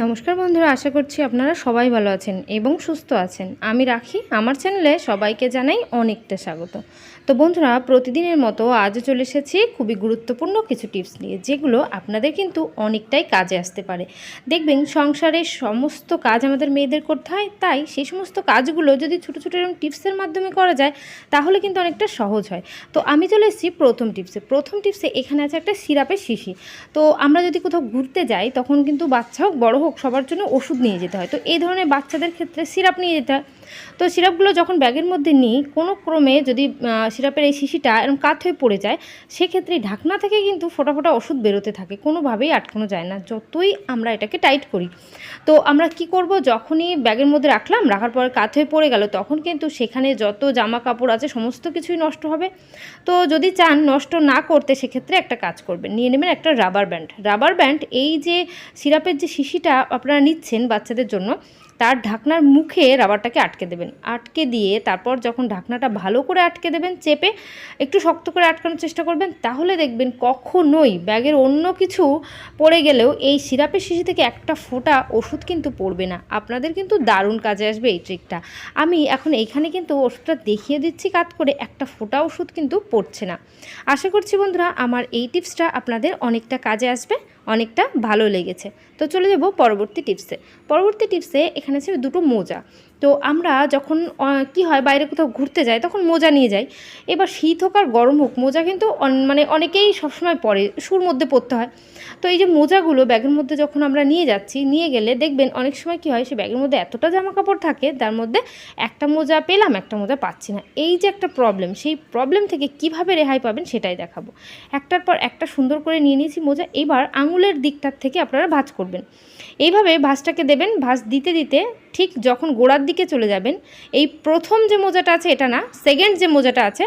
নমস্কার বন্ধুরা, আশা করছি আপনারা সবাই ভালো আছেন এবং সুস্থ আছেন। আমি রাখি, আমার চ্যানেলে সবাইকে জানাই অনেকটা স্বাগত। তো বন্ধুরা, প্রতিদিনের মতো আজও চলে এসেছি খুবই গুরুত্বপূর্ণ কিছু টিপস নিয়ে, যেগুলো আপনাদের কিন্তু অনেকটাই কাজে আসতে পারে। দেখবেন সংসারের সমস্ত কাজ আমাদের মেয়েদের করতে হয়, তাই সেই সমস্ত কাজগুলো যদি ছোটো ছোটো এরকম টিপসের মাধ্যমে করা যায়, তাহলে কিন্তু অনেকটা সহজ হয়। তো আমি চলে এসেছি প্রথম টিপসে। প্রথম টিপসে এখানে আছে একটা সিরাপের শিশি। তো আমরা যদি কোথাও ঘুরতে যাই, তখন কিন্তু বাচ্চা হোক বড় হোক, সবার জন্য ওষুধ নিয়ে যেতে হয়। তো এই ধরনের বাচ্চাদের ক্ষেত্রে সিরাপ নিয়ে যেতে হয়। তো সিরাপগুলো যখন ব্যাগের মধ্যে নিই, কোনো ক্রমে যদি সিরাপের এই শিশিটা এরকম কাত হয়ে পড়ে যায়, সেক্ষেত্রে ঢাকনা থেকে কিন্তু ফোটা ফোটা ওষুধ বেরোতে থাকে, কোনোভাবেই আটকানো যায় না, যতই আমরা এটাকে টাইট করি। তো আমরা কি করব, যখনই ব্যাগের মধ্যে রাখলাম, রাখার পর কাত হয়ে পড়ে গেল, তখন কিন্তু সেখানে যত জামা কাপড় আছে, সমস্ত কিছুই নষ্ট হবে। তো যদি চান নষ্ট না করতে, সেক্ষেত্রে একটা কাজ করবেন, নিয়ে নেবেন একটা রাবার ব্যান্ড। রাবার ব্যান্ড, এই যে সিরাপের যে শিশিটা আপনারা নিচ্ছেন বাচ্চাদের জন্য তার ঢাকনার মুখে রাবারটাকে আটকে দেবেন। আটকে দিয়ে তারপর যখন ঢাকনাটা ভালো করে আটকে দেবেন, চেপে একটু শক্ত করে আটকানোর চেষ্টা করবেন, তাহলে দেখবেন কখনোই ব্যাগের অন্য কিছু পড়ে গেলেও এই সিরাপের শিশি থেকে একটা ফোঁটা ওষুধ কিন্তু পড়বে না। আপনাদের কিন্তু দারুণ কাজে আসবে এই ট্রিকটা। আমি এখন এইখানে কিন্তু ওষুধটা দেখিয়ে দিচ্ছি কাত করে, একটা ফোঁটা ওষুধ কিন্তু পড়ছে না। আশা করছি বন্ধুরা, আমার এই টিপসটা আপনাদের অনেকটা কাজে আসবে। অনেকটা ভালো লেগেছে। তো চলে যাব পরবর্তী টিপসে। পরবর্তী টিপসে এখানে ছিল দুটো মোজা। তো আমরা যখন কি হয়, বাইরে কোথাও ঘুরতে যাই, তখন মোজা নিয়ে যাই। এবার শীত হোক আর গরম হোক, মোজা কিন্তু মানে অনেকেই সবসময় পরে শুর মধ্যে পরতে হয়। তো এই যে মোজাগুলো ব্যাগের মধ্যে যখন আমরা নিয়ে যাচ্ছি, নিয়ে গেলে দেখবেন অনেক সময় কি হয়, সে ব্যাগের মধ্যে এতটা জামা কাপড় থাকে, তার মধ্যে একটা মোজা পেলাম, একটা মোজা পাচ্ছি না। এই যে একটা প্রবলেম সেই প্রবলেম থেকে কীভাবে রেহাই পাবেন সেটাই দেখাবো। একটার পর একটা সুন্দর করে নিয়ে নিয়েছি মোজা, এবার আঙুলের দিকটার থেকে আপনারা ভাঁজ করবেন। এইভাবে ভাঁজটাকে দেবেন, ভাঁজ দিতে দিতে ঠিক যখন গোড়ার দিকে চলে যাবেন, এই প্রথম যে মোজাটা আছে এটা না সেকেন্ড যে মোজাটা আছে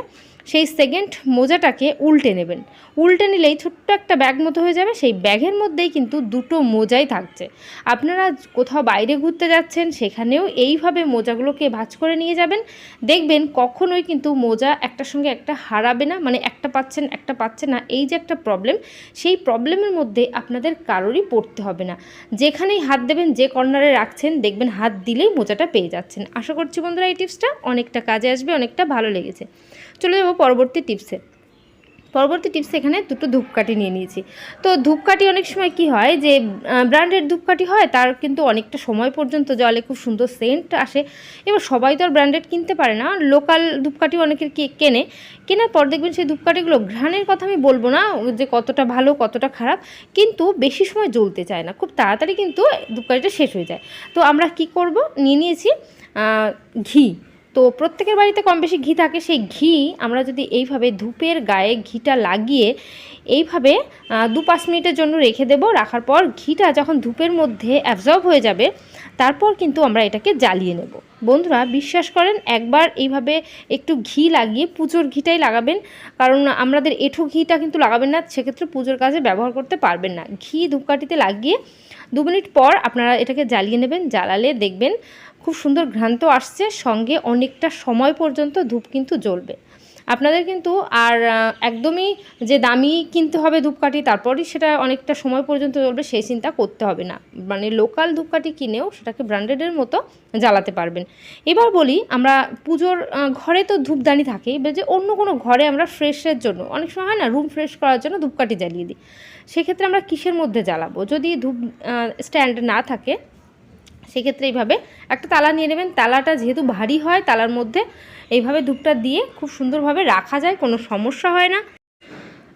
সেই সেকেন্ড মোজাটাকে উল্টে নেবেন। উল্টে নিলেই ছোট্ট একটা ব্যাগ মতো হয়ে যাবে, সেই ব্যাগের মধ্যেই কিন্তু দুটো মোজাই থাকছে। আপনারা কোথাও বাইরে ঘুরতে যাচ্ছেন, সেখানেও এইভাবে মোজাগুলোকে ভাঁজ করে নিয়ে যাবেন। দেখবেন কখনোই কিন্তু মোজা একটার সঙ্গে একটা হারাবে না মানে একটা পাচ্ছেন, একটা পাচ্ছে না, এই যে একটা প্রবলেম সেই প্রবলেমের মধ্যে আপনাদের কারোরই পড়তে হবে না। যেখানেই হাত দেবেন, যে কর্নারে রাখছেন, দেখবেন হাত দিলেই মোজাটা পেয়ে যাচ্ছেন। আশা করছি বন্ধুরা এই টিপসটা অনেকটা কাজে আসবে, অনেকটা ভালো লেগেছে। চলে যাব পরবর্তী টিপসে। পরবর্তী টিপস এখানে দুটো ধূপকাঠি নিয়ে নিয়েছি। তো ধূপকাঠি অনেক সময় কি হয় যে ব্র্যান্ডের ধূপকাঠি হয়, তার কিন্তু অনেকটা সময় পর্যন্ত জলে খুব সুন্দর সেন্ট আসে। এবার সবাই তো আর ব্র্যান্ডেড কিনতে পারে না। লোকাল ধূপকাঠি অনেকের কেনে। কেনার পর দেখবেন সেই ধূপকাঠিগুলো ঘ্রাণের কথা আমি বলব না, যে কতটা ভালো, কতটা খারাপ, কিন্তু বেশি সময় জ্বলতে চায় না। খুব তাড়াতাড়ি কিন্তু ধূপকাঠিটা শেষ হয়ে যায়। তো আমরা কি করব? নিয়ে নিয়েছি ঘি। তো প্রত্যেকের বাড়িতে কম বেশি ঘি থাকে, সেই ঘি আমরা যদি এইভাবে ধূপের গায়ে ঘিটা লাগিয়ে এইভাবে দু পাঁচ মিনিটের জন্য রেখে দেব। রাখার পর ঘিটা যখন ধূপের মধ্যে অ্যাবজর্ব হয়ে যাবে তারপর কিন্তু আমরা এটাকে জ্বালিয়ে নেব। বন্ধুরা, বিশ্বাস করেন, একবার এইভাবে একটু ঘি লাগিয়ে পুজোর ঘিটাই লাগাবেন, কারণ আমাদের এঁঠো ঘিটা কিন্তু লাগাবেন না, সেক্ষেত্রে পুজোর কাজে ব্যবহার করতে পারবেন না। ঘি ধূপকাঠিতে লাগিয়ে দু মিনিট পর আপনারা এটাকে জ্বালিয়ে নেবেন, জ্বালালে দেখবেন খুব সুন্দর ঘ্রান্ত আসছে, সঙ্গে অনেকটা সময় পর্যন্ত ধূপ কিন্তু জ্বলবে। আপনাদের কিন্তু আর একদমই যে দামি কিনতে হবে ধূপকাঠি, তারপরই সেটা অনেকটা সময় পর্যন্ত চলবে, সেই চিন্তা করতে হবে না। মানে লোকাল ধূপকাঠি কিনেও সেটাকে ব্র্যান্ডেডের মতো জ্বালাতে পারবেন। এবার বলি, আমরা পুজোর ঘরে তো ধূপদানি থাকে এবার যে অন্য কোনো ঘরে আমরা ফ্রেশের জন্য, অনেক সময় হয় না রুম ফ্রেশ করার জন্য ধূপকাঠি জ্বালিয়ে দিই। সেক্ষেত্রে আমরা কিসের মধ্যে জ্বালাবো? যদি ধূপ স্ট্যান্ড না থাকে, সেক্ষেত্রে এইভাবে একটা তালা নিয়ে নেবেন। তালাটা যেহেতু ভারী হয়, তালার মধ্যে এইভাবে ধূপটা দিয়ে খুব সুন্দরভাবে রাখা যায় কোনো সমস্যা হয় না।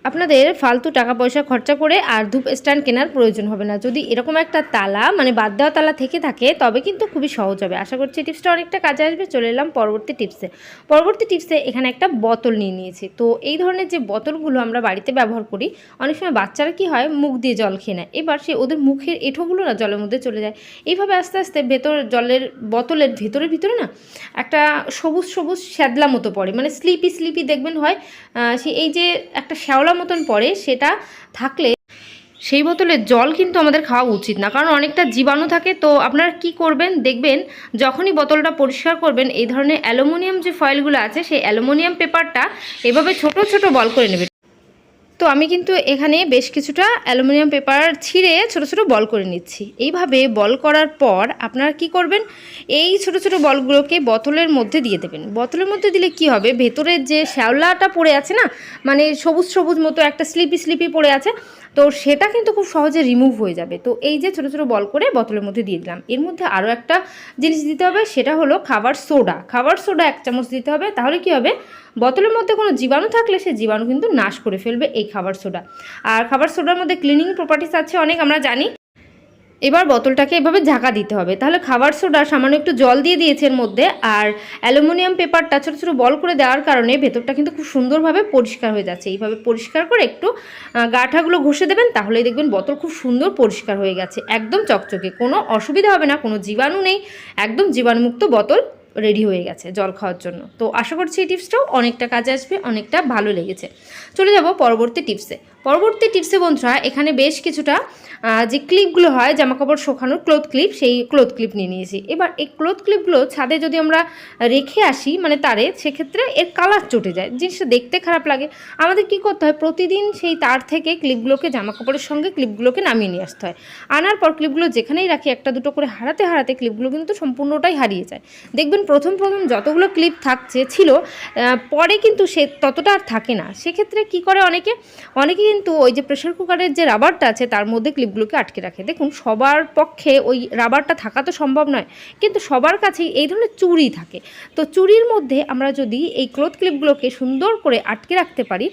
আপনাদের ফালতু টাকা পয়সা খরচা করে আর ধূপ স্ট্যান্ড কেনার প্রয়োজন হবে না। যদি এরকম একটা তালা মানে বাদ দেওয়া তালা থেকে থাকে, তবে কিন্তু খুবই সহজ হবে। আশা করছি টিপসটা অনেকটা কাজে আসবে। চলে এলাম পরবর্তী টিপসে। পরবর্তী টিপসে এখানে একটা বোতল নিয়ে নিয়েছি। তো এই ধরনের যে বোতলগুলো আমরা বাড়িতে ব্যবহার করি, অনেক সময় বাচ্চারা কি হয়, মুখ দিয়ে জল খেয়ে নেয়। এবার সে ওদের মুখের এঁঠোগুলো না জলের মধ্যে চলে যায়। এইভাবে আস্তে আস্তে ভেতর জলের বোতলের ভেতরের ভিতরে না একটা সবুজ সবুজ শ্যাদলা মতো পড়ে। মানে স্লিপি স্লিপি দেখবেন হয় সে এই যে একটা শ্যাওলা মতন পড়ে, সেটা থাকলে সেই বোতলে জল কিন্তু আমাদের খাওয়া উচিত না। কারণ অনেকটা জীবাণু থাকে, তো আপনারা কি করবেন? দেখবেন যখনই বোতলটা পরিষ্কার করবেন, এই ধরনের অ্যালুমিনিয়াম যে ফয়েলগুলো আছে, সেই অ্যালুমিনিয়াম পেপারটা এভাবে ছোট ছোট বল করে নেবেন। তো আমি কিন্তু এখানে বেশ কিছুটা অ্যালুমিনিয়াম পেপার ছিঁড়ে ছোট ছোট বল করে নিচ্ছি। এইভাবে বল করার পর আপনারা কি করবেন? এই ছোট ছোট বলগুলোকে বোতলের মধ্যে দিয়ে দেবেন। বোতলের মধ্যে দিলে কি হবে? ভেতরের যে শ্যাওলাটা পড়ে আছে না? মানে সবুজ সবুজ মতো একটা স্লিপি স্লিপি পড়ে আছে। তো সেটা কিন্তু খুব সহজে রিমুভ হয়ে যাবে। তো এই যে ছোটো ছোটো বল করে বোতলের মধ্যে দিয়ে দিলাম। এর মধ্যে আরও একটা জিনিস দিতে হবে, সেটা হলো খাবার সোডা। খাবার সোডা এক চামচ দিতে হবে, তাহলে কি হবে? বোতলের মধ্যে কোনো জীবাণু থাকলে সে জীবাণু কিন্তু নাশ করে ফেলবে এই খাবার সোডা। আর খাবার সোডার মধ্যে ক্লিনিং প্রপার্টিস আছে, অনেক আমরা জানি। এবার বোতলটাকে এভাবে ঝাঁকা দিতে হবে। তাহলে খাবার সোডা, সামান্য একটু জল দিয়ে দিয়েছে এর মধ্যে, আর অ্যালুমিনিয়াম পেপারটা ছোটো ছোটো বল করে দেওয়ার কারণে ভেতরটা কিন্তু খুব সুন্দরভাবে পরিষ্কার হয়ে যাচ্ছে। এইভাবে পরিষ্কার করে একটু গাঠাগুলো ঘষে দেবেন, তাহলেই দেখবেন বোতল খুব সুন্দর পরিষ্কার হয়ে গেছে। একদম চকচকে, কোনো অসুবিধা হবে না, কোনো জীবাণু নেই, একদম জীবাণুমুক্ত বোতল। রেডি হয়ে গেছে জল খাওয়ার জন্য। তো আশা করছি এই টিপসটাও অনেকটা কাজে আসবে, অনেকটা ভালো লেগেছে। চলে যাব পরবর্তী টিপসে পরবর্তী টিপসে বন্ধুরা, এখানে বেশ কিছুটা যে ক্লিপগুলো হয় জামা কাপড় শোকানোর ক্লোথ ক্লিপ সেই ক্লোথ ক্লিপ নিয়ে নিয়েছি। এবার এই ক্লোথ ক্লিপগুলো ছাদে যদি আমরা রেখে আসি মানে তারে, সেক্ষেত্রে এর কালার চটে যায়, জিনিসটা দেখতে খারাপ লাগে। আমাদের কি করতে হয়, প্রতিদিন সেই তার থেকে ক্লিপগুলোকে জামা কাপড়ের সঙ্গে ক্লিপগুলোকে নামিয়ে নিয়ে আসতে হয়। আনার পর ক্লিপগুলো যেখানেই রাখি, একটা দুটো করে হারাতে হারাতে ক্লিপগুলো কিন্তু সম্পূর্ণটাই হারিয়ে যায়। দেখবেন প্রথম প্রথম যতগুলো ক্লিপ থাকছে ছিল পরে কিন্তু সে ততটা আর থাকে না। সেক্ষেত্রে কি করে অনেকে অনেকে কিন্তু ওই যে প্রেশার কুকারের যে রাবারটা আছে, তার মধ্যে ক্লিপগুলোকে আটকে রাখে। দেখুন, সবার পক্ষে ওই রাবারটা থাকা তো সম্ভব নয়, কিন্তু সবার কাছেই এই ধরনের চুরি থাকে। তো চুরির মধ্যে আমরা যদি এই ক্লোথ ক্লিপগুলোকে সুন্দর করে আটকে রাখতে পারি,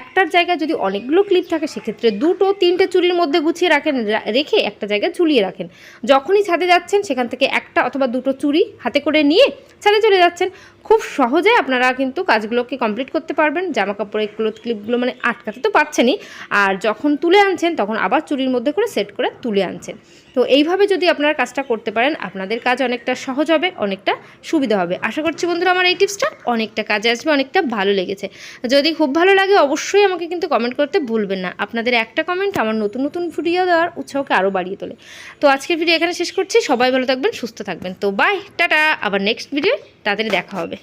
একটার জায়গায় যদি অনেকগুলো ক্লিপ থাকে, সেক্ষেত্রে দুটো, তিনটে চুরির মধ্যে গুছিয়ে রাখেন রেখে একটা জায়গায় ঝুলিয়ে রাখেন। যখনই ছাদে যাচ্ছেন, সেখান থেকে একটা অথবা দুটো চুড়ি হাতে করে নিয়ে ছাদে চলে যাচ্ছেন। খুব সহজে আপনারা কিন্তু কাজগুলোকে কমপ্লিট করতে পারবেন। জামা কাপড়ের ক্লোথ ক্লিপগুলো মানে আটকাতে তো পারছেনই। আর যখন তুলে আনছেন, তখন আবার চুরির মধ্যে করে সেট করে তুলে আনছেন। তো এইভাবে যদি আপনারা কাজটা করতে পারেন, আপনাদের কাজ অনেকটা সহজ হবে, অনেকটা সুবিধা হবে। আশা করছি বন্ধুরা আমার এই টিপসটা অনেকটা কাজে আসবে, অনেকটা ভালো লেগেছে। যদি খুব ভালো লাগে অবশ্যই আমাকে কিন্তু কমেন্ট করতে ভুলবেন না। আপনাদের একটা কমেন্ট আমার নতুন নতুন ভিডিও দেওয়ার উৎসাহকে আরও বাড়িয়ে তোলে। তো আজকের ভিডিও এখানে শেষ করছি। সবাই ভালো থাকবেন, সুস্থ থাকবেন। তো বাই টাটা। আবার নেক্সট ভিডিও তাড়াতাড়ি দেখা হবে।